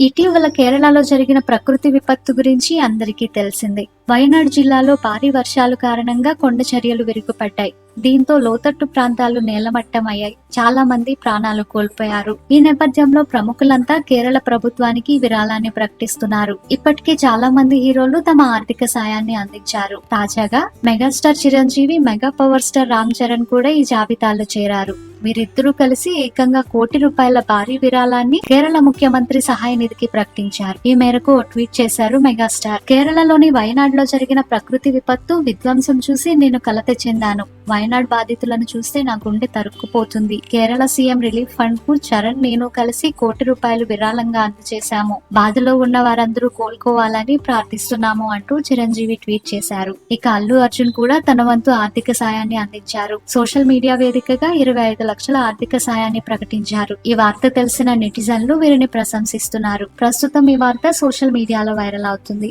ఇటీవల కేరళలో జరిగిన ప్రకృతి విపత్తు గురించి అందరికీ తెలిసిందే. వయనాడ్ జిల్లాలో భారీ వర్షాలు కారణంగా కొండ చర్యలు విరిగిపడ్డాయి. దీంతో లోతట్టు ప్రాంతాలు నేలమట్టమయ్యాయి. చాలా మంది ప్రాణాలు కోల్పోయారు. ఈ నేపథ్యంలో ప్రముఖులంతా కేరళ ప్రభుత్వానికి విరాళాన్ని ప్రకటిస్తున్నారు. ఇప్పటికే చాలా మంది హీరోలు తమ ఆర్థిక సాయాన్ని అందించారు. తాజాగా megastar Chiranjeevi mega power star Ram Charan కూడా ఈ జాబితాలో చేరారు. వీరిద్దరూ కలిసి ఏకంగా కోటి రూపాయల భారీ విరాళాన్ని కేరళ ముఖ్యమంత్రి సహాయ నిధికి ప్రకటించారు. ఈ మేరకు ట్వీట్ చేశారు మెగాస్టార్. కేరళలోని వయనాడ్లో జరిగిన ప్రకృతి విపత్తు విధ్వంసం చూసి నేను కలత చెందాను. వయనాడ్ బాధితులను చూస్తే నా గుండె తరుక్కుపోతుంది. కేరళ సీఎం రిలీఫ్ ఫండ్కు చరణ్ నేను కలిసి కోటి రూపాయలు విరాళంగా అందజేశాము. బాధలో ఉన్న వారందరూ కోలుకోవాలని ప్రార్థిస్తున్నాము అంటూ చిరంజీవి ట్వీట్ చేశారు. ఇక అల్లు అర్జున్ కూడా తన వంతు ఆర్థిక సాయాన్ని అందించారు. సోషల్ మీడియా వేదికగా ఇరవై ఐదు లక్షల ఆర్థిక సాయాన్ని ప్రకటించారు. ఈ వార్త తెలిసిన నెటిజన్లు వీరిని ప్రశంసిస్తున్నారు. ప్రస్తుతం ఈ వార్త సోషల్ మీడియాలో వైరల్ అవుతుంది.